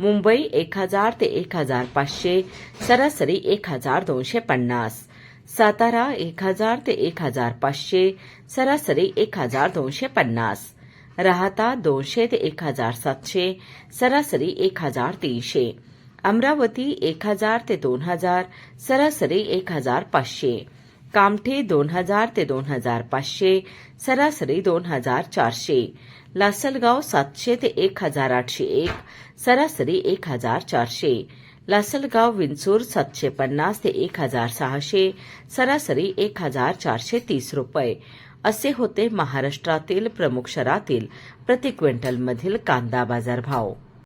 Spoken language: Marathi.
मुंबई एक हजार ते एक हजार पाचशे सरासरी एक हजार दोनशे पन्नास सातारा एक हजार ते एक हजार पाचशे सरासरी एक हजार दोनशे पन्नास राहता दोनशे ते एक हजार सातशे सरासरी एक हजार तीनशे अमरावती एक हजार ते दोन हजार सरासरी एक हजार पाचशे कामठी दोन हजार ते दोन हजार पाचशे सरासरी दोन हजार चारशे लासलगाव सातशे ते एक हजार आठशे एक सरासरी एक हजार चारशे लासलगाव विंचूर सातशे पन्नास ते एक हजार सहाशे सरासरी एक हजार चारशे तीस रुपये. असे होते महाराष्ट्रातील प्रमुख शहरातील प्रति क्विंटलमधील कांदा बाजार भाव